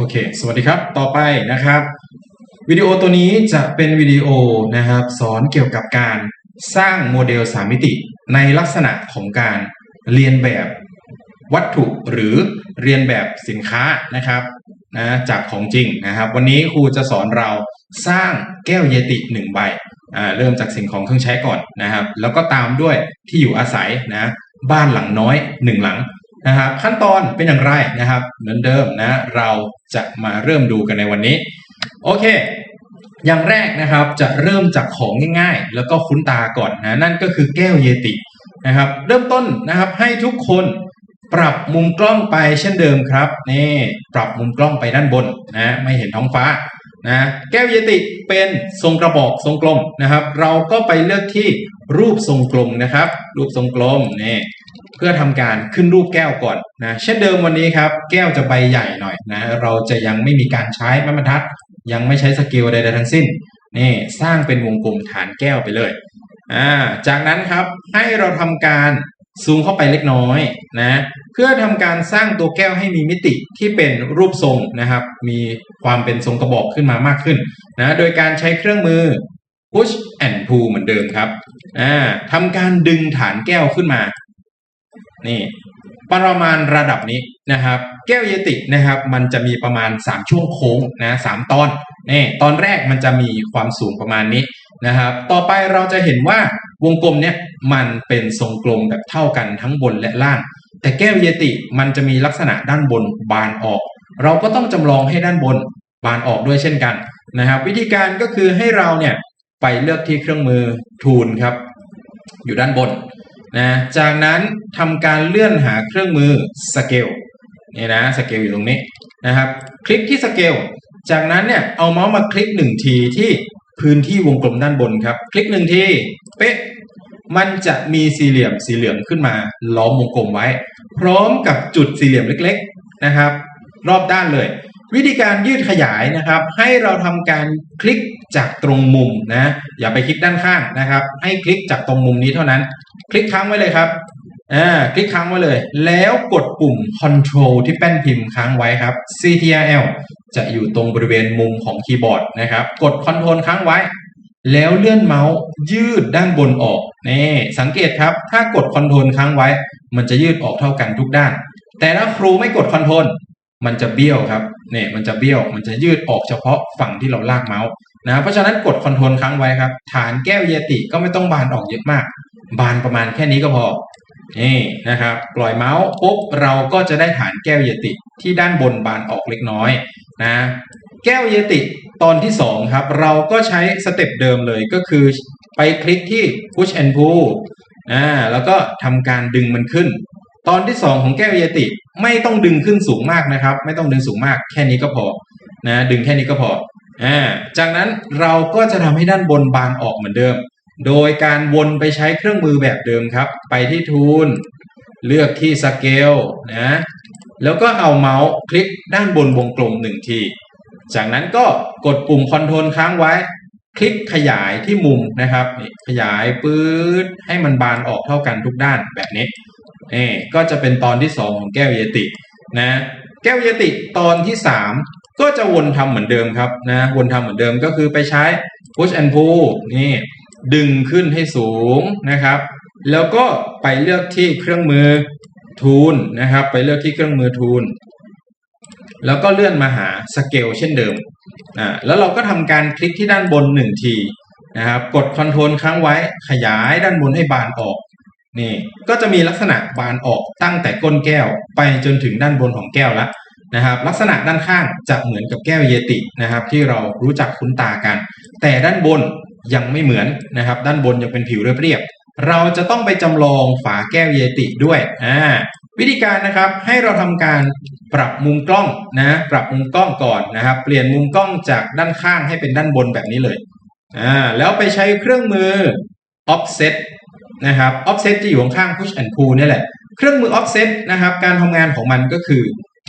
โอเค สวัสดีครับ ต่อไปนะครับ วิดีโอตัวนี้จะเป็นวิดีโอนะครับ สอนเกี่ยวกับการสร้างโมเดล3มิติในลักษณะของการเรียนแบบวัตถุหรือเรียนแบบสินค้านะครับนะจากของจริงนะครับ วันนี้ครูจะสอนเราสร้างแก้วเยติหนึ่งใบอ่าเริ่มจากสิ่งของเครื่องใช้ก่อนนะครับ แล้วก็ตามด้วยที่อยู่อาศัยนะบ้านหลังน้อยหนึ่งหลัง นะครับขั้นตอนเป็นอย่างไรนะครับ เหมือนเดิมนะเราจะมาเริ่มดูกันในวันนี้ โอเค อย่างแรกนะครับจะเริ่มจากของง่ายๆ แล้วก็คุ้นตาก่อนนะนั่นก็คือแก้วเยตินะครับ เริ่มต้นนะครับให้ทุกคนปรับมุมกล้องไปเช่นเดิมครับนี่ปรับมุมกล้องไปด้านบนนะไม่เห็นท้องฟ้านะแก้วเยติเป็นทรงกระบอกทรงกลมนะครับ เราก็ไปเลือกที่รูปทรงกลมนะครับ รูปทรงกลมนี่ เพื่อทำการขึ้นรูปแก้วก่อนนะเช่นเดิมวันนี้ครับ แก้วจะใบใหญ่หน่อยนะเราจะยังไม่มีการใช้ไม้บรรทัด ยังไม่ใช้สเกลใดๆทั้งสิ้นนี่สร้างเป็นวงกลมฐานแก้วไปเลยอ่าจากนั้นครับให้เราทำการซูมเข้าไปเล็กน้อยนะเพื่อทำการสร้างตัวแก้วให้มีมิติที่เป็นรูปทรงนะครับ มีความเป็นทรงกระบอกขึ้นมามากขึ้นนะโดยการใช้เครื่องมือ push and pull เหมือนเดิมครับอ่าทำการดึงฐานแก้วขึ้นมา นี่ประมาณระดับนี้นะครับ แก้วเยตินะครับ มันจะมีประมาณ 3 ช่วงโค้งนะสามตอนนี่ตอนแรกมันจะมีความสูงประมาณนี้นะครับ ต่อไปเราจะเห็นว่าวงกลมเนี่ยมันเป็นทรงกลมแบบเท่ากันทั้งบนและล่าง แต่แก้วเยติมันจะมีลักษณะด้านบนบานออก เราก็ต้องจำลองให้ด้านบนบานออกด้วยเช่นกันนะครับ วิธีการก็คือให้เราเนี่ยไปเลือกที่เครื่องมือทูลครับ อยู่ด้านบน นะจากนั้นทำการเลื่อนหาเครื่องมือสเกลนี่นะสเกลอยู่ตรงนี้นะครับ คลิกที่สเกลจากนั้นเนี่ยเอาเมาส์มาคลิกหนึ่งทีที่พื้นที่วงกลมด้านบนครับ คลิกหนึ่งทีเป๊ะมันจะมีสี่เหลี่ยมสีเหลืองขึ้นมา ล้อมวงกลมไว้ พร้อมกับจุดสี่เหลี่ยมเล็ก ๆนะครับ รอบด้านเลย วิธีการยืดขยายนะครับ ให้เราทำการคลิกจากตรงมุมนะอย่าไปคลิกด้านข้างนะครับ ให้คลิกจากตรงมุมนี้เท่านั้น คลิกค้างไว้เลยครับอ่าคลิกค้างไว้เลย แล้วกดปุ่ม Control ที่แป้นพิมพ์ค้างไว้ครับ CTRL จะอยู่ตรงบริเวณมุมของคีย์บอร์ดนะครับ กด Control ค้างไว้ แล้วเลื่อนเมาส์ยืดด้านบนออกนี่สังเกตครับ ถ้ากด Control ค้างไว้ มันจะยืดออกเท่ากันทุกด้าน แต่ถ้าครูไม่กด Control มันจะเบี้ยวครับเนี่ยมันจะเบี้ยวมันจะยืดออกเฉพาะฝั่งที่เราลากเมาส์นะเพราะฉะนั้นกดคอนโทรลค้างไว้ครับ ฐานแก้วเยติก็ไม่ต้องบานออกเยอะมาก บานประมาณแค่นี้ก็พอนี่นะครับ ปล่อยเมาส์ปุ๊บเราก็จะได้ฐานแก้วเยติที่ด้านบนบานออกเล็กน้อยนะแก้วเยติตอนที่ 2 ครับ เราก็ใช้สเต็ปเดิมเลยก็คือไปคลิกที่ push and pull อ่าแล้วก็ทำการดึงมันขึ้น ตอนที่2ของแก้วเยติ ไม่ต้องดึงขึ้นสูงมากนะครับ ไม่ต้องดึงสูงมาก แค่นี้ก็พอนะดึงแค่นี้ก็พออ่าจากนั้นเราก็จะทำให้ด้านบนบานออกเหมือนเดิม โดยการวนไปใช้เครื่องมือแบบเดิมครับ ไปที่ทูลเลือกที่สเกลนะแล้วก็เอาเมาส์คลิกด้านบนวงกลมหนึ่งที จากนั้นก็กดปุ่มคอนโทรลค้างไว้ คลิกขยายที่มุมนะครับ ขยายปื๊ดให้มันบานออกเท่ากันทุกด้านแบบนี้ นี่ก็จะเป็นตอนที่2ของแก้วเยตินะแก้วเยติตอนที่3ก็จะวนทำเหมือนเดิมครับนะวนทำเหมือนเดิมก็คือไปใช้ push and pull นี่ดึงขึ้นให้สูงนะครับ แล้วก็ไปเลือกที่เครื่องมือทูลนะครับ ไปเลือกที่เครื่องมือทูลแล้วก็เลื่อนมาหาสเกลเช่นเดิมอ่าแล้วเราก็ทำการคลิกที่ด้านบนหนึ่งทีนะครับ กดคอนโทรลค้างไว้ขยายด้านบนให้บานออก นี่ก็จะมีลักษณะบานออกตั้งแต่ก้นแก้วไปจนถึงด้านบนของแก้วล้วนะครับ ลักษณะด้านข้างจะเหมือนกับแก้วเยตินะครับ ที่เรารู้จักคุ้นตากัน แต่ด้านบนยังไม่เหมือนนะครับ ด้านบนยังเป็นผิวเรียบๆเราจะต้องไปจำลองฝาแก้วเยติด้วยอ่าวิธีการนะครับให้เราทำการปรับมุมกล้องนะปรับมุมกล้องก่อนนะครับ เปลี่ยนมุมกล้องจากด้านข้างให้เป็นด้านบนแบบนี้เลยอ่าแล้วไปใช้เครื่องมือ offset นะครับ offset จะอยู่ข้าง push and pull นี่แหละ เครื่องมือ offset นะครับ การทำงานของมันก็คือ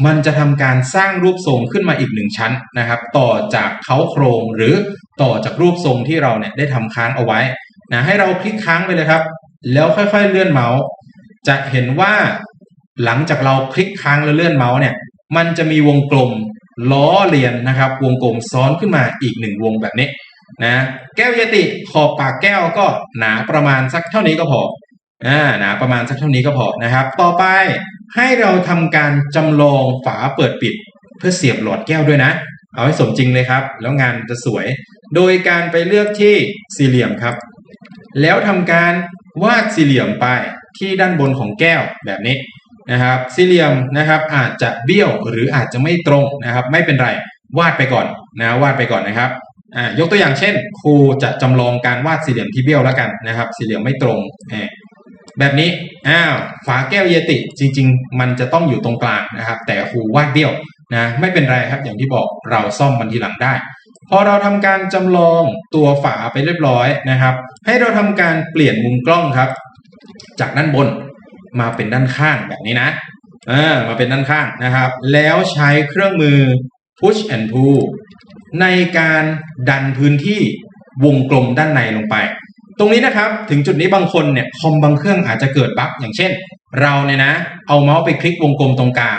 มันจะทำการสร้างรูปทรงขึ้นมาอีกหนึ่งชั้นนะครับ ต่อจากเขาโครงหรือต่อจากรูปทรงที่เราเนี่ยได้ทำค้างเอาไว้นะให้เราคลิกค้างไปเลยครับ แล้วค่อยๆเลื่อนเมาส์ จะเห็นว่าหลังจากเราคลิกค้างแล้วเลื่อนเมาส์เนี่ย มันจะมีวงกลมล้อเลียนนะครับ วงกลมซ้อนขึ้นมาอีกหนึ่งวงแบบนี้ นะแก้วเยติขอบปากแก้วก็หนาประมาณสักเท่านี้ก็พออ่าหนาประมาณสักเท่านี้ก็พอนะครับ ต่อไปให้เราทำการจำลองฝาเปิดปิด เพื่อเสียบหลอดแก้วด้วยนะ เอาให้สมจริงเลยครับ แล้วงานจะสวย โดยการไปเลือกที่สี่เหลี่ยมครับ แล้วทำการวาดสี่เหลี่ยมไปที่ด้านบนของแก้วแบบนี้นะครับ สี่เหลี่ยมนะครับอาจจะเบี้ยวหรืออาจจะไม่ตรงนะครับ ไม่เป็นไรวาดไปก่อนนะวาดไปก่อนนะครับ อ่ายกตัวอย่างเช่น ครูจะจำลองการวาดสี่เหลี่ยมที่เบี้ยวแล้วกันนะครับ สี่เหลี่ยมไม่ตรงแบบนี้อ้าวฝาแก้วเยติจริง ๆ มันจะต้องอยู่ตรงกลางนะครับ แต่ครูวาดเบี้ยวนะไม่เป็นไรครับอย่างที่บอกเราซ่อมมันทีหลังได้พอเราทำการจำลองตัวฝาไปเรียบร้อยนะครับ ให้เราทำการเปลี่ยนมุมกล้องครับ จากด้านบนมาเป็นด้านข้างแบบนี้นะเออมาเป็นด้านข้างนะครับ แล้วใช้เครื่องมือ push and pull ในการดันพื้นที่วงกลมด้านในลงไป ตรงนี้นะครับถึงจุดนี้บางคนเนี่ยคอมบางเครื่องอาจจะเกิดบั๊กอย่างเช่น เราเนี่ยนะ เอาเมาส์ไปคลิกวงกลมตรงกลาง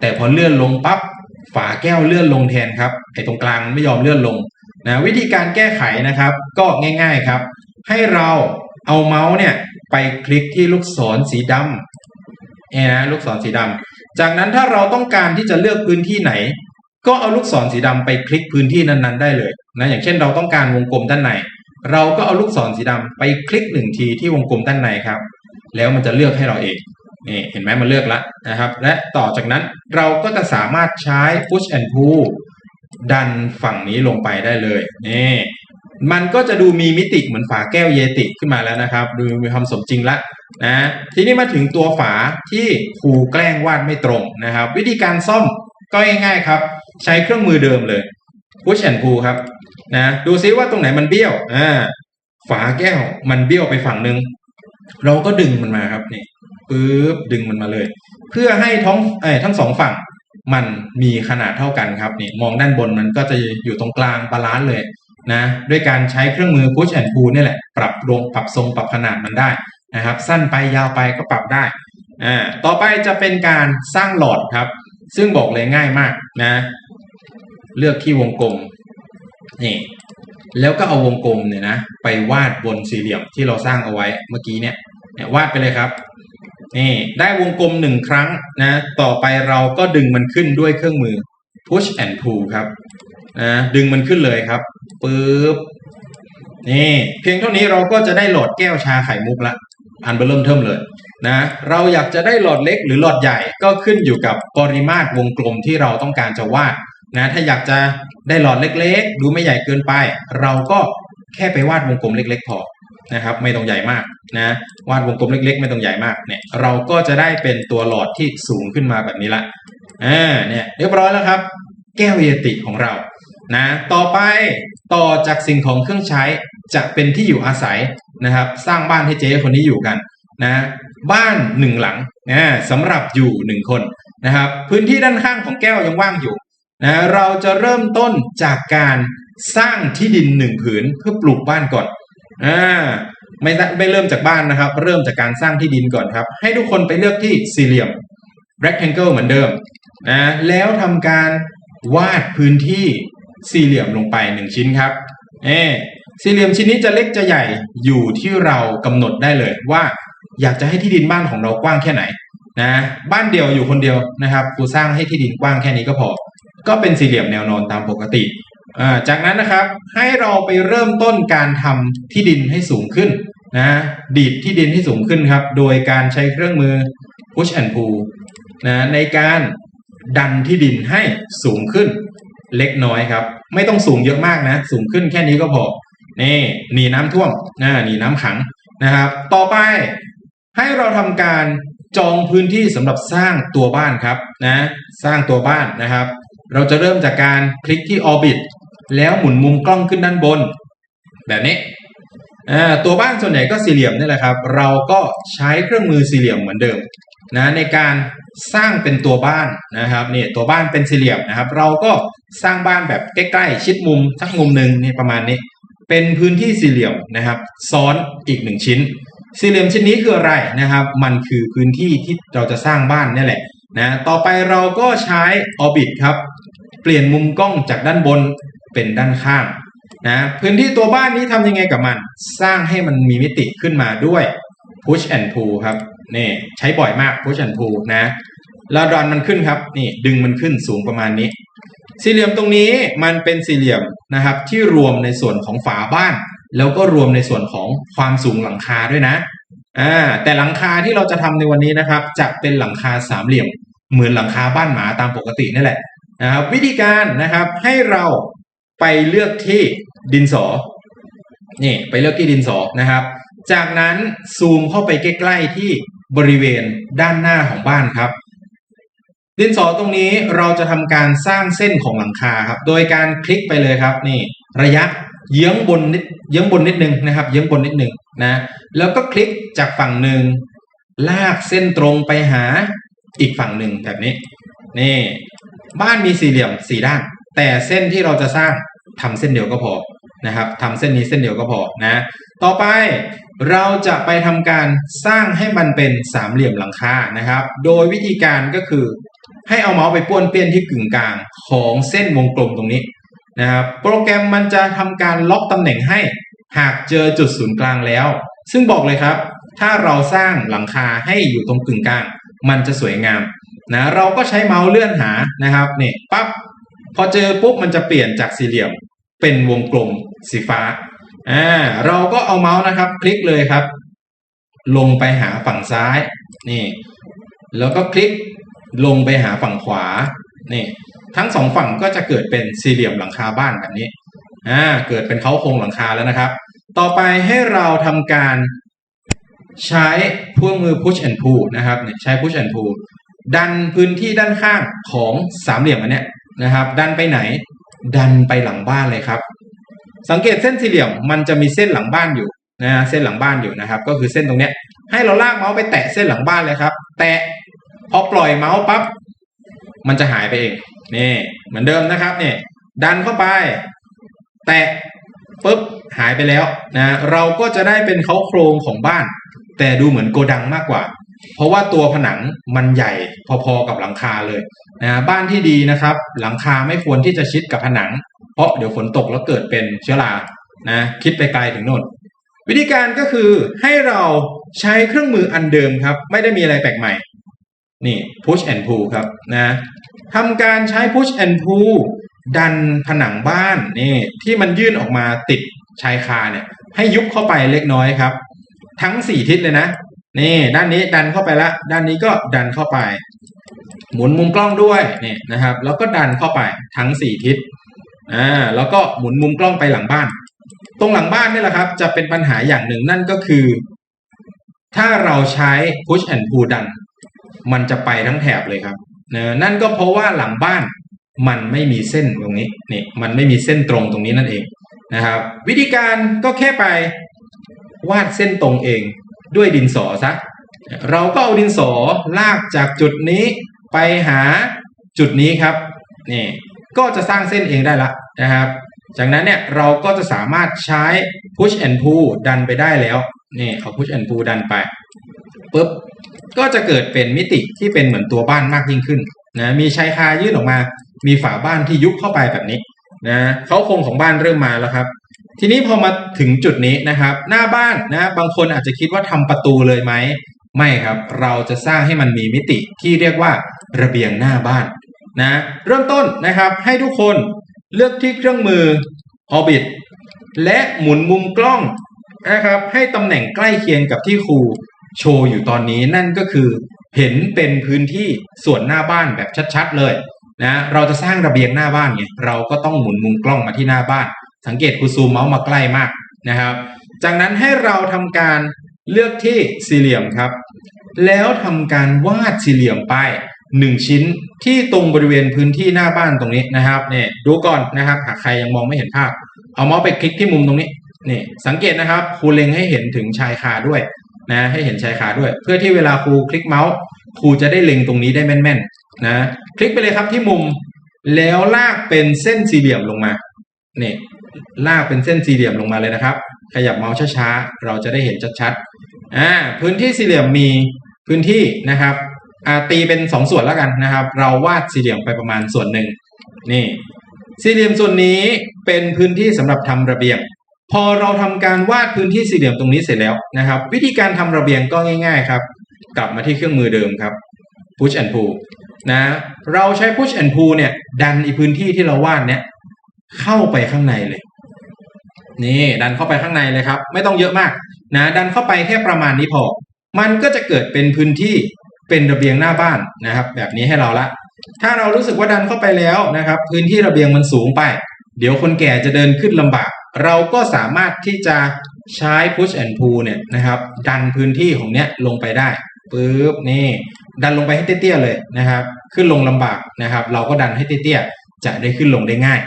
แต่พอเลื่อนลงปั๊บฝาแก้วเลื่อนลงแทนครับไอ้ตรงกลางไม่ยอมเลื่อนลงนะวิธีการแก้ไขนะครับ ก็ง่ายๆครับ ให้เราเอาเมาส์เนี่ยไปคลิกที่ลูกศรสีดำเนี่ยนะลูกศรสีดำจากนั้นถ้าเราต้องการที่จะเลือกพื้นที่ไหน ก็เอาลูกศรสีดำไปคลิกพื้นที่นั้นๆ ได้เลยนะอย่างเช่นเราต้องการวงกลมด้านใน เราก็เอาลูกศรสีดำไปคลิกหนึ่งทีที่วงกลมด้านในครับ แล้วมันจะเลือกให้เราเองนี่เห็นไหมมันเลือกแล้วนะครับ และต่อจากนั้นเราก็จะสามารถใช้ push and pull ดันฝั่งนี้ลงไปได้เลยนี่มันก็จะดูมีมิติเหมือนฝาแก้วเยติขึ้นมาแล้วนะครับ ดูมีความสมจริงละนะทีนี้มาถึงตัวฝาที่ครูแกล้งวาดไม่ตรงนะครับ วิธีการซ่อมก็ง่ายๆครับ ใช้เครื่องมือเดิมเลย push and pull ครับนะดูซิว่าตรงไหนมันเบี้ยวอ่าฝาแก้วมันเบี้ยวไปฝั่งหนึ่งเราก็ดึงมันมาครับนี่ปึ๊บดึงมันมาเลย เพื่อให้ท้องเอ้ทั้งสองฝั่งมันมีขนาดเท่ากันครับนี่มองด้านบนมันก็จะอยู่ตรงกลางบาลานซ์เลยนะด้วยการใช้เครื่องมือ push and pull นี่แหละ ปรับลงปรับทรงปรับขนาดมันได้นะครับ สั้นไปยาวไปก็ปรับได้อ่าต่อไปจะเป็นการสร้างหลอดครับ ซึ่งบอกเลยง่ายมากนะ เลือกที่วงกลมนี่แล้วก็เอาวงกลมเนี่ยนะไปวาดบนสี่เหลี่ยมที่เราสร้างเอาไว้เมื่อกี้เนี่ยเนี่ยวาดไปเลยครับนี่ได้วงกลมหนึ่งครั้งนะต่อไปเราก็ดึงมันขึ้นด้วยเครื่องมือ push and pull ครับนะดึงมันขึ้นเลยครับปึ๊บนี่เพียงเท่านี้เราก็จะได้หลอดแก้วชาไข่มุกละอันเบอร์เริ่มเทิมเลยนะเราอยากจะได้หลอดเล็กหรือหลอดใหญ่ก็ขึ้นอยู่กับปริมาตรวงกลมที่เราต้องการจะวาด นะถ้าอยากจะได้หลอดเล็กๆ ดูไม่ใหญ่เกินไป เราก็แค่ไปวาดวงกลมเล็ก ๆ พอนะครับ ไม่ต้องใหญ่มากนะวาดวงกลมเล็ก ๆ ไม่ต้องใหญ่มากเนี่ย เราก็จะได้เป็นตัวหลอดที่สูงขึ้นมาแบบนี้ละอ่าเนี่ยเรียบร้อยแล้วครับ แก้วเยติของเรานะต่อไปต่อจากสิ่งของเครื่องใช้จะเป็นที่อยู่อาศัยนะครับ สร้างบ้านให้เจ๊คนนี้อยู่กันนะบ้านหนึ่งหลังนะสำหรับอยู่หนึ่งคนนะครับ พื้นที่ด้านข้างของแก้วยังว่างอยู่ นะเราจะเริ่มต้นจากการสร้างที่ดินหนึ่งผืนเพื่อปลูกบ้านก่อนอ่าไม่ได้ไม่เริ่มจากบ้านนะครับ เริ่มจากการสร้างที่ดินก่อนครับ ให้ทุกคนไปเลือกที่สี่เหลี่ยม rectangle เหมือนเดิมนะแล้วทำการวาดพื้นที่สี่เหลี่ยมลงไปหนึ่งชิ้นครับเอสี่เหลี่ยมชิ้นนี้จะเล็กจะใหญ่อยู่ที่เรากำหนดได้เลยว่าอยากจะให้ที่ดินบ้านของเรากว้างแค่ไหนนะบ้านเดียวอยู่คนเดียวนะครับกูสร้างให้ที่ดินกว้างแค่นี้ก็พอ ก็เป็นสี่เหลี่ยมแนวนอนตามปกติ จากนั้นนะครับให้เราไปเริ่มต้นการทำที่ดินให้สูงขึ้นนะดีดที่ดินให้สูงขึ้นครับ โดยการใช้เครื่องมือ push and pull นะในการดันที่ดินให้สูงขึ้นเล็กน้อยครับ ไม่ต้องสูงเยอะมากนะ สูงขึ้นแค่นี้ก็พอนี่หนีน้ำท่วมนะหนีน้ำขังนะครับ ต่อไปให้เราทำการจองพื้นที่สำหรับสร้างตัวบ้านครับนะ สร้างตัวบ้านนะครับ เราจะเริ่มจากการคลิกที่ Orbit แล้วหมุนมุมกล้องขึ้นด้านบน แบบนี้ตัวบ้านส่วนใหญ่ก็สี่เหลี่ยมนี่แหละครับ เราก็ใช้เครื่องมือสี่เหลี่ยมเหมือนเดิมนะในการสร้างเป็นตัวบ้านนะครับนี่ตัวบ้านเป็นสี่เหลี่ยมนะครับ เราก็สร้างบ้านแบบใกล้ๆ ชิดมุมสักมุมหนึ่งนี่ประมาณนี้ เป็นพื้นที่สี่เหลี่ยมนะครับ ซ้อนอีกหนึ่งชิ้น สี่เหลี่ยมชิ้นนี้คืออะไรนะครับ มันคือพื้นที่ที่เราจะสร้างบ้านนี่แหละ นะต่อไปเราก็ใช้ Orbit ครับ เปลี่ยนมุมกล้องจากด้านบนเป็นด้านข้างนะพื้นที่ตัวบ้านนี้ทำยังไงกับมัน สร้างให้มันมีมิติขึ้นมาด้วย push and pull ครับนี่ใช้บ่อยมาก push and pull นะแล้วดันมันขึ้นครับนี่ดึงมันขึ้นสูงประมาณนี้ สี่เหลี่ยมตรงนี้มันเป็นสี่เหลี่ยมนะครับ ที่รวมในส่วนของฝาบ้าน แล้วก็รวมในส่วนของความสูงหลังคาด้วยนะอ่าแต่หลังคาที่เราจะทำในวันนี้นะครับ จะเป็นหลังคาสามเหลี่ยม เหมือนหลังคาบ้านหมาตามปกตินี่แหละนะครับวิธีการนะครับให้เราไปเลือกที่ดินสอนี่ไปเลือกที่ดินสอนะครับ จากนั้นซูมเข้าไปใกล้ๆที่บริเวณด้านหน้าของบ้านครับ ดินสอตรงนี้เราจะทำการสร้างเส้นของหลังคาครับ โดยการคลิกไปเลยครับนี่ระยะเยื้องบนนิดเยื้องบนนิดนึงนะครับเยื้องบนนิดนึงนะแล้วก็คลิกจากฝั่งหนึ่งลากเส้นตรงไปหา อีกฝั่งหนึ่งแบบนี้ นี่ บ้านมีสี่เหลี่ยมสี่ด้าน แต่เส้นที่เราจะสร้างทำเส้นเดียวก็พอนะครับทำเส้นนี้เส้นเดียวก็พอนะ ต่อไปเราจะไปทำการสร้างให้มันเป็นสามเหลี่ยมหลังคานะครับ โดยวิธีการก็คือให้เอาเมาส์ไปป้วนเปี้ยนที่กึ่งกลางของเส้นวงกลมตรงนี้นะครับ โปรแกรมมันจะทำการล็อกตำแหน่งให้หากเจอจุดศูนย์กลางแล้ว ซึ่งบอกเลยครับ ถ้าเราสร้างหลังคาให้อยู่ตรงกึ่งกลาง มันจะสวยงามนะเราก็ใช้เมาส์เลื่อนหานะครับนี่ปั๊บพอเจอปุ๊บมันจะเปลี่ยนจากสี่เหลี่ยมเป็นวงกลมสีฟ้าอ่าเราก็เอาเมาส์นะครับ คลิกเลยครับ ลงไปหาฝั่งซ้ายนี่ แล้วก็คลิกลงไปหาฝั่งขวานี่ทั้งสองฝั่งก็จะเกิดเป็นสี่เหลี่ยมหลังคาบ้านแบบนี้อ่าเกิดเป็นเขาโครงหลังคาแล้วนะครับ ต่อไปให้เราทำการ ใช้พวกมือ push and pull นะครับเนี่ยใช้ push and pull ดันพื้นที่ด้านข้างของสามเหลี่ยมอันเนี้ยนะครับ ดันไปไหน ดันไปหลังบ้านเลยครับ สังเกตเส้นสี่เหลี่ยมมันจะมีเส้นหลังบ้านอยู่นะเส้นหลังบ้านอยู่นะครับ ก็คือเส้นตรงเนี้ย ให้เราลากเมาส์ไปแตะเส้นหลังบ้านเลยครับ แตะพอปล่อยเมาส์ปั๊บมันจะหายไปเองนี่เหมือนเดิมนะครับเนี่ยดันเข้าไป แตะปุ๊บหายไปแล้วนะเราก็จะได้เป็นเขาโครงของบ้าน แต่ดูเหมือนโกดังมากกว่า เพราะว่าตัวผนังมันใหญ่พอๆกับหลังคาเลยนะบ้านที่ดีนะครับ หลังคาไม่ควรที่จะชิดกับผนัง เพราะเดี๋ยวฝนตกแล้วเกิดเป็นเชื้อรานะคิดไปไกลถึงโน่นวิธีการก็คือให้เราใช้เครื่องมืออันเดิมครับ ไม่ได้มีอะไรแปลกใหม่ นี่ push and pull ครับนะทำการใช้ push and pull ดันผนังบ้านนี่ที่มันยื่นออกมาติดชายคาเนี่ยให้ยุบเข้าไปเล็กน้อยครับ ทั้งสี่ทิศเลยนะ นี่ ด้านนี้ดันเข้าไปละ ด้านนี้ก็ดันเข้าไป หมุนมุมกล้องด้วยนี่นะครับ แล้วก็ดันเข้าไปทั้งสี่ทิศอ่าแล้วก็หมุนมุมกล้องไปหลังบ้าน ตรงหลังบ้านนี่แหละครับ จะเป็นปัญหาอย่างหนึ่งนั่นก็คือ ถ้าเราใช้ push and pull ดัน มันจะไปทั้งแถบเลยครับนะนั่นก็เพราะว่าหลังบ้านมันไม่มีเส้นตรงนี้นี่มันไม่มีเส้นตรงตรงนี้นั่นเองนะครับ วิธีการก็แค่ไป วาดเส้นตรงเองด้วยดินสอซะเราก็เอาดินสอลากจากจุดนี้ไปหาจุดนี้ครับนี่ก็จะสร้างเส้นเองได้ละนะครับ จากนั้นเนี่ยเราก็จะสามารถใช้ push and pull ดันไปได้แล้วนี่เอา push and pull ดันไปปุ๊บก็จะเกิดเป็นมิติที่เป็นเหมือนตัวบ้านมากยิ่งขึ้นนะมีชายคายื่นออกมา มีฝาบ้านที่ยุบเข้าไปแบบนี้นะเขาโครงของบ้านเริ่มมาแล้วครับ ทีนี้พอมาถึงจุดนี้นะครับ หน้าบ้านนะบางคนอาจจะคิดว่าทำประตูเลยไหมไม่ครับ เราจะสร้างให้มันมีมิติที่เรียกว่าระเบียงหน้าบ้านนะเริ่มต้นนะครับให้ทุกคนเลือกที่เครื่องมือ Orbit และหมุนมุมกล้องนะครับให้ตำแหน่งใกล้เคียงกับที่ครูโชว์อยู่ตอนนี้นั่นก็คือเห็นเป็นพื้นที่ส่วนหน้าบ้านแบบชัดๆเลยนะเราจะสร้างระเบียงหน้าบ้านไงเราก็ต้องหมุนมุมกล้องมาที่หน้าบ้าน สังเกตครูซูมเมาส์มาใกล้มากนะครับ จากนั้นให้เราทำการเลือกที่สี่เหลี่ยมครับ แล้วทำการวาดสี่เหลี่ยมไปหนึ่งชิ้นที่ตรงบริเวณพื้นที่หน้าบ้านตรงนี้นะครับเนี่ยดูก่อนนะครับหากใครยังมองไม่เห็นภาพ เอาเมาส์ไปคลิกที่มุมตรงนี้นี่สังเกตนะครับครูเล็งให้เห็นถึงชายคาด้วยนะให้เห็นชายคาด้วย เพื่อที่เวลาครูคลิกเมาส์ครูจะได้เล็งตรงนี้ได้แม่นๆนะคลิกไปเลยครับที่มุมแล้วลากเป็นเส้นสี่เหลี่ยมลงมาเนี่ย ลากเป็นเส้นสี่เหลี่ยมลงมาเลยนะครับ ขยับเมาส์ช้าๆ เราจะได้เห็นชัดๆอ่าพื้นที่สี่เหลี่ยมมีพื้นที่นะครับอ่าตีเป็นสองส่วนแล้วกันนะครับ เราวาดสี่เหลี่ยมไปประมาณส่วนหนึ่งนี่สี่เหลี่ยมส่วนนี้เป็นพื้นที่สำหรับทำระเบียง พอเราทำการวาดพื้นที่สี่เหลี่ยมตรงนี้เสร็จแล้วนะครับ วิธีการทำระเบียงก็ง่าย ๆ ครับ กลับมาที่เครื่องมือเดิมครับ push and pull นะเราใช้ push and pull เนี่ยดันอีพื้นที่ที่เราวาดเนี่ยเข้าไปข้างในเลย นี่ดันเข้าไปข้างในเลยครับ ไม่ต้องเยอะมากนะดันเข้าไปแค่ประมาณนี้พอ มันก็จะเกิดเป็นพื้นที่เป็นระเบียงหน้าบ้านนะครับ แบบนี้ให้เราละ ถ้าเรารู้สึกว่าดันเข้าไปแล้วนะครับ พื้นที่ระเบียงมันสูงไป เดี๋ยวคนแก่จะเดินขึ้นลำบาก เราก็สามารถที่จะใช้ push and pull เนี่ยนะครับ ดันพื้นที่ของเนี้ยลงไปได้ปึ๊บนี่ดันลงไปให้เตี้ยๆเลยนะครับ ขึ้นลงลำบากนะครับ เราก็ดันให้เตี้ยๆจะได้ขึ้นลงได้ง่าย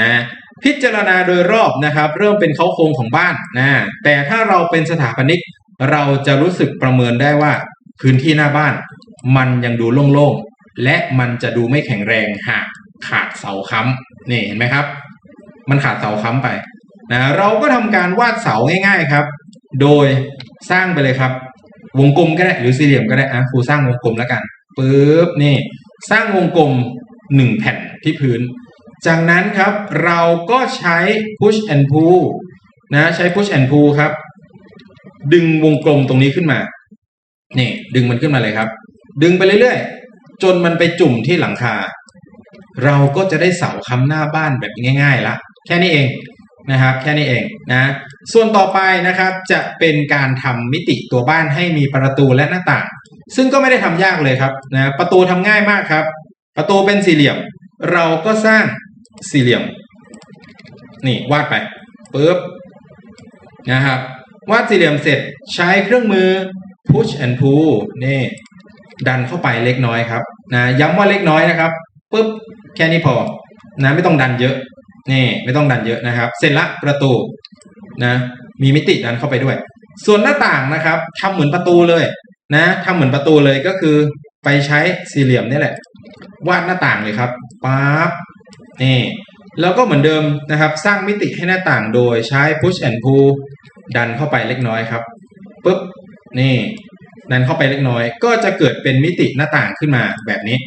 นะ พิจารณาโดยรอบนะครับ เริ่มเป็นเขาโครงของบ้านนะแต่ถ้าเราเป็นสถาปนิกเราจะรู้สึกประเมินได้ว่า พื้นที่หน้าบ้าน มันยังดูโล่งๆและมันจะดูไม่แข็งแรงหากขาดเสาค้ำนี่เห็นไหมครับ มันขาดเสาค้ำไปนะเราก็ทำการวาดเสาง่าย ๆครับ โดยสร้างไปเลยครับ วงกลมก็ได้หรือสี่เหลี่ยมก็ได้อะครูสร้างวงกลมแล้วกันปึ๊บนี่ สร้างวงกลมหนึ่งแผ่นที่พื้น จากนั้นครับเราก็ใช้ push and pull นะใช้ push and pull ครับ ดึงวงกลมตรงนี้ขึ้นมา นี่ดึงมันขึ้นมาเลยครับ ดึงไปเรื่อยๆ จนมันไปจุ่มที่หลังคา เราก็จะได้เสาค้ำหน้าบ้านแบบง่ายๆละแค่นี้เองนะครับ แค่นี้เองนะส่วนต่อไปนะครับจะเป็นการทำมิติตัวบ้านให้มีประตูและหน้าต่าง ซึ่งก็ไม่ได้ทำยากเลยครับนะประตูทำง่ายมากครับ ประตูเป็นสี่เหลี่ยม เราก็สร้าง สี่เหลี่ยม นี่วาดไปปึ๊บนะครับ วาดสี่เหลี่ยมเสร็จใช้เครื่องมือ push and pull นี่ดันเข้าไปเล็กน้อยครับนะย้ำว่าเล็กน้อยนะครับปึ๊บแค่นี้พอนะไม่ต้องดันเยอะนี่ไม่ต้องดันเยอะนะครับ เสร็จละประตูนะมีมิติดันเข้าไปด้วย ส่วนหน้าต่างนะครับทำเหมือนประตูเลยนะทำเหมือนประตูเลยก็คือ ไปใช้สี่เหลี่ยมนี่แหละ วาดหน้าต่างเลยครับปั๊บ นี่แล้วก็เหมือนเดิมนะครับ สร้างมิติให้หน้าต่างโดยใช้ push and pull ดันเข้าไปเล็กน้อยครับปุ๊บนี่ ดันเข้าไปเล็กน้อย ก็จะเกิดเป็นมิติหน้าต่างขึ้นมาแบบนี้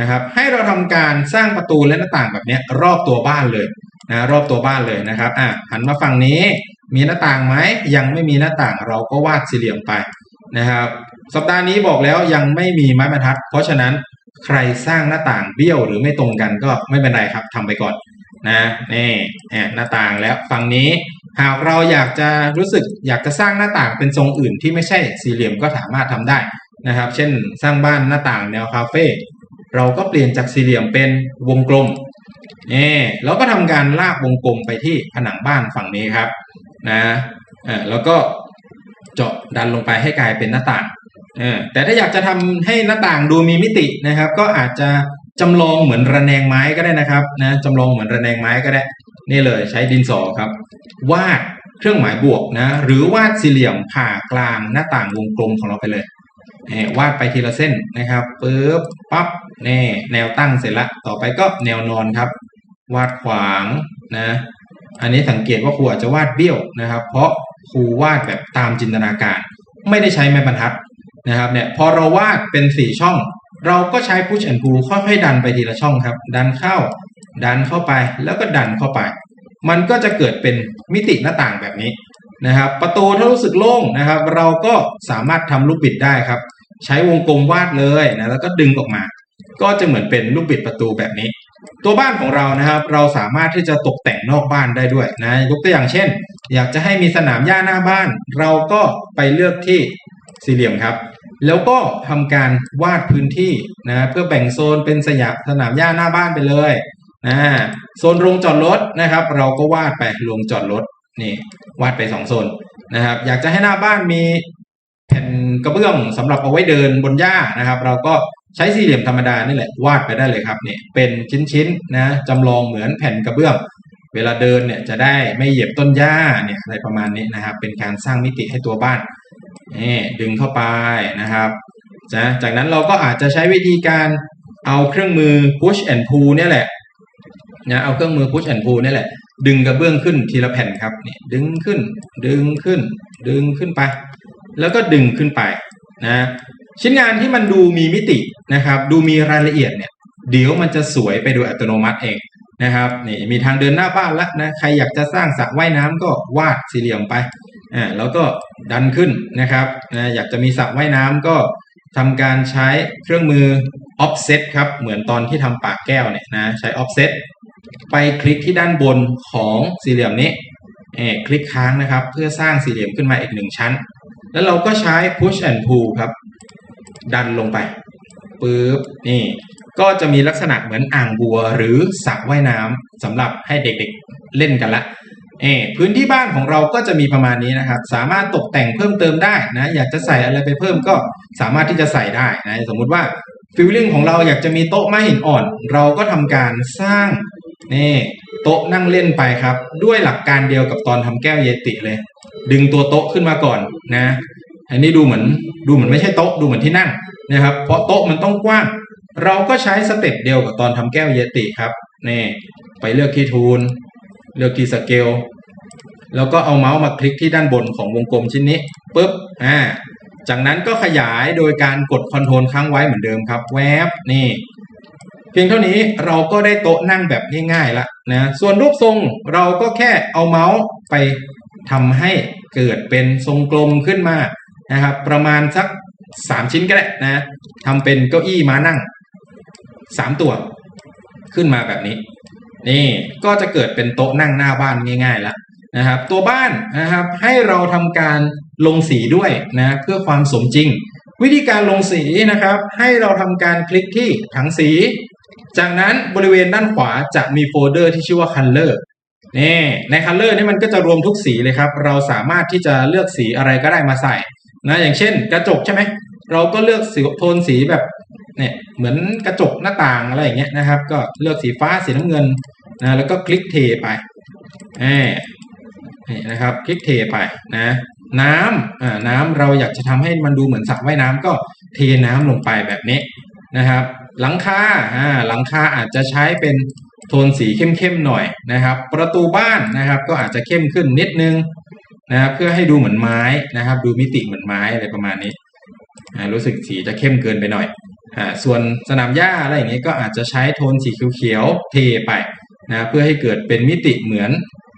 นะครับ ให้เราทำการสร้างประตูและหน้าต่างแบบนี้รอบตัวบ้านเลยนะรอบตัวบ้านเลยนะครับอะหันมาฝั่งนี้มีหน้าต่างไหมยังไม่มีหน้าต่างเราก็วาดสี่เหลี่ยมไปนะครับ สัปดาห์นี้บอกแล้วยังไม่มีไม้บรรทัด เพราะฉะนั้น ใครสร้างหน้าต่างเบี้ยวหรือไม่ตรงกันก็ไม่เป็นไรครับทำไปก่อนนะนี่หน้าต่างแล้วฝั่งนี้หากเราอยากจะรู้สึกอยากจะสร้างหน้าต่างเป็นทรงอื่นที่ไม่ใช่สี่เหลี่ยมก็สามารถทำได้นะครับ เช่นสร้างบ้านหน้าต่างแนวคาเฟ่เราก็เปลี่ยนจากสี่เหลี่ยมเป็นวงกลมนี่แล้วก็ทำการลากวงกลมไปที่ผนังบ้านฝั่งนี้ครับนะอ่าแล้วก็เจาะดันลงไปให้กลายเป็นหน้าต่าง แต่ถ้าอยากจะทำให้หน้าต่างดูมีมิตินะครับ ก็อาจจะจำลองเหมือนระแนงไม้ก็ได้นะครับนะจำลองเหมือนระแนงไม้ก็ได้ นี่เลยใช้ดินสอครับ วาดเครื่องหมายบวกนะ หรือวาดสี่เหลี่ยมผ่ากลางหน้าต่างวงกลมของเราไปเลยวาดไปทีละเส้นนะครับปึ๊บปั๊บนี่แนวตั้งเสร็จละ ต่อไปก็แนวนอนครับ วาดขวางนะ อันนี้สังเกตว่าครูอาจจะวาดเบี้ยวนะครับ เพราะครูวาดแบบตามจินตนาการ ไม่ได้ใช้ไม้บรรทัด นะครับเนี่ยพอเราวาดเป็นสี่ช่อง เราก็ใช้ push and pull ค่อยๆดันไปทีละช่องครับ ดันเข้า ดันเข้าไปแล้วก็ดันเข้าไป มันก็จะเกิดเป็นมิติหน้าต่างแบบนี้นะครับ ประตูถ้ารู้สึกโล่งนะครับ เราก็สามารถทำลูกบิดได้ครับ ใช้วงกลมวาดเลยนะแล้วก็ดึงออกมา ก็จะเหมือนเป็นลูกบิดประตูแบบนี้ ตัวบ้านของเรานะครับ เราสามารถที่จะตกแต่งนอกบ้านได้ด้วยนะยกตัวอย่างเช่น อยากจะให้มีสนามหญ้าหน้าบ้าน เราก็ไปเลือกที่ สี่เหลี่ยมครับ แล้วก็ทำการวาดพื้นที่นะเพื่อแบ่งโซนเป็นสยามสนามหญ้าหน้าบ้านไปเลยนะโซนโรงจอดรถนะครับ เราก็วาดไปโรงจอดรถนี่วาดไปสองโซนนะครับ อยากจะให้หน้าบ้านมีแผ่นกระเบื้องสำหรับเอาไว้เดินบนหญ้านะครับ เราก็ใช้สี่เหลี่ยมธรรมดานี่แหละวาดไปได้เลยครับเนี่ยเป็นชิ้นๆนะจำลองเหมือนแผ่นกระเบื้อง เวลาเดินเนี่ยจะได้ไม่เหยียบต้นหญ้าเนี่ยอะไรประมาณนี้นะครับ เป็นการสร้างมิติให้ตัวบ้าน นี่ดึงเข้าไปนะครับนะจากนั้นเราก็อาจจะใช้วิธีการเอาเครื่องมือ push and pull เนี่ยแหละนะเอาเครื่องมือ push and pull เนี่ยแหละ ดึงกระเบื้องขึ้นทีละแผ่นครับนี่ดึงขึ้น ดึงขึ้น ดึงขึ้นไป แล้วก็ดึงขึ้นไปนะชิ้นงานที่มันดูมีมิตินะครับ ดูมีรายละเอียดเนี่ยเดี๋ยวมันจะสวยไปโดยอัตโนมัติเองนะครับนี่มีทางเดินหน้าบ้านแล้วนะใครอยากจะสร้างสระว่ายน้ำก็วาดสี่เหลี่ยมไปอ่าแล้วก็ ดันขึ้นนะครับนะอยากจะมีสระว่ายน้ำก็ทำการใช้เครื่องมือ offset ครับ เหมือนตอนที่ทำปากแก้วเนี่ยนะใช้ offset ไปคลิกที่ด้านบนของสี่เหลี่ยมนี้เออคลิกค้างนะครับ เพื่อสร้างสี่เหลี่ยมขึ้นมาอีกหนึ่งชั้น แล้วเราก็ใช้ push and pull ครับ ดันลงไปปึ๊บนี่ก็จะมีลักษณะเหมือนอ่างบัวหรือสระว่ายน้ำสำหรับให้เด็กๆเล่นกันละ เออพื้นที่บ้านของเราก็จะมีประมาณนี้นะครับ สามารถตกแต่งเพิ่มเติมได้นะ อยากจะใส่อะไรไปเพิ่มก็สามารถที่จะใส่ได้นะสมมุติว่าฟิลลิ่งของเราอยากจะมีโต๊ะไม้หินอ่อน เราก็ทำการสร้างนี่โต๊ะนั่งเล่นไปครับ ด้วยหลักการเดียวกับตอนทำแก้วเยติเลย ดึงตัวโต๊ะขึ้นมาก่อนนะอันนี้ดูเหมือนดูเหมือนไม่ใช่โต๊ะดูเหมือนที่นั่งนะครับ เพราะโต๊ะมันต้องกว้าง เราก็ใช้สเต็ปเดียวกับตอนทำแก้วเยติครับนี่ไปเลือกที่ทูล เลือกที่สเกลแล้วก็เอาเมาส์มาคลิกที่ด้านบนของวงกลมชิ้นนี้ปุ๊บอ่าจากนั้นก็ขยายโดยการกดคอนโทรลค้างไว้เหมือนเดิมครับ แวบนี่ เพียงเท่านี้เราก็ได้โต๊ะนั่งแบบง่ายๆละนะส่วนรูปทรงเราก็แค่เอาเมาส์ไปทำให้เกิดเป็นทรงกลมขึ้นมานะครับ ประมาณสักสามชิ้นก็ได้นะทำเป็นเก้าอี้ม้านั่งสามตัว ขึ้นมาแบบนี้ นี่ก็จะเกิดเป็นโต๊ะนั่งหน้าบ้านง่ายๆแล้วนะครับ ตัวบ้านนะครับให้เราทำการลงสีด้วยนะเพื่อความสมจริง วิธีการลงสีนะครับ ให้เราทำการคลิกที่ถังสี จากนั้นบริเวณด้านขวาจะมีโฟลเดอร์ที่ชื่อว่า Color นี่ใน Color นี่มันก็จะรวมทุกสีเลยครับ เราสามารถที่จะเลือกสีอะไรก็ได้มาใส่นะอย่างเช่น กระจกใช่ไหมเราก็เลือกสีโทนสีแบบเนี่ยเหมือนกระจกหน้าต่างอะไรอย่างเงี้ยนะครับ ก็เลือกสีฟ้าสีน้ำเงินนะแล้วก็คลิกเทไปนี่นะครับ คลิกเทไปนะน้ำอ่าน้ำเราอยากจะทำให้มันดูเหมือนสระว่ายน้ำก็เทน้ำลงไปแบบนี้นะครับ หลังคาอ่าหลังคาอาจจะใช้เป็นโทนสีเข้มๆหน่อยนะครับ ประตูบ้านนะครับก็อาจจะเข้มขึ้นนิดนึงนะครับเพื่อให้ดูเหมือนไม้นะครับ ดูมิติเหมือนไม้อะไรประมาณนี้รู้สึกสีจะเข้มเกินไปหน่อย อ่าส่วนสนามหญ้าอะไรอย่างนี้ก็อาจจะใช้โทนสีเขียวๆเทไปนะเพื่อให้เกิดเป็นมิติเหมือน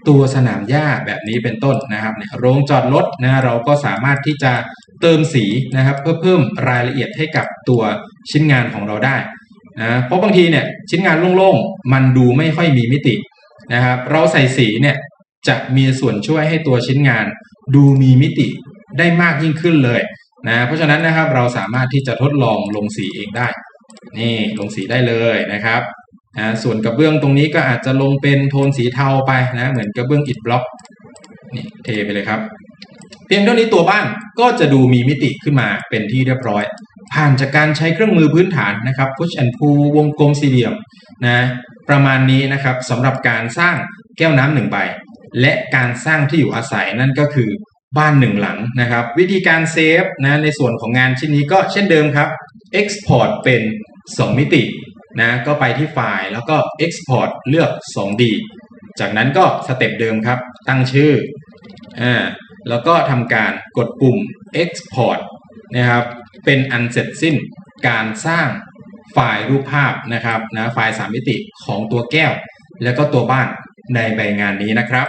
ตัวสนามหญ้าแบบนี้เป็นต้นนะครับเนี่ยโรงจอดรถนะเราก็สามารถที่จะเติมสีนะครับ เพื่อเพิ่มรายละเอียดให้กับตัวชิ้นงานของเราได้นะเพราะบางทีเนี่ยชิ้นงานโล่งๆ มันดูไม่ค่อยมีมิตินะครับ เราใส่สีเนี่ยจะมีส่วนช่วยให้ตัวชิ้นงาน ดูมีมิติได้มากยิ่งขึ้นเลย นะเพราะฉะนั้นนะครับเราสามารถที่จะทดลองลงสีเองได้ นี่ลงสีได้เลยนะครับนะส่วนกระเบื้องตรงนี้ก็อาจจะลงเป็นโทนสีเทาไปนะเหมือนกระเบื้องอิฐบล็อกนี่เทไปเลยครับ เพียงเท่านี้ตัวบ้านก็จะดูมีมิติขึ้นมาเป็นที่เรียบร้อย ผ่านจากการใช้เครื่องมือพื้นฐานนะครับ push and pull วงกลมสี่เหลี่ยมนะประมาณนี้นะครับสำหรับการสร้างแก้วน้ำหนึ่งใบและการสร้างที่อยู่อาศัยนั่นก็คือ บ้านหนึ่งหลังนะครับ วิธีการเซฟนะในส่วนของงานชิ้นนี้ก็เช่นเดิมครับ export เป็น 2 มิตินะก็ไปที่ไฟล์แล้วก็ export เลือก 2D จากนั้นก็สเต็ปเดิมครับ ตั้งชื่ออ่าแล้วก็ทำการกดปุ่ม export นะครับเป็นอันเสร็จสิ้นการสร้างไฟล์รูปภาพนะครับนะไฟล์3มิติของตัวแก้ว แล้วก็ตัวบ้านในใบงานนี้นะครับ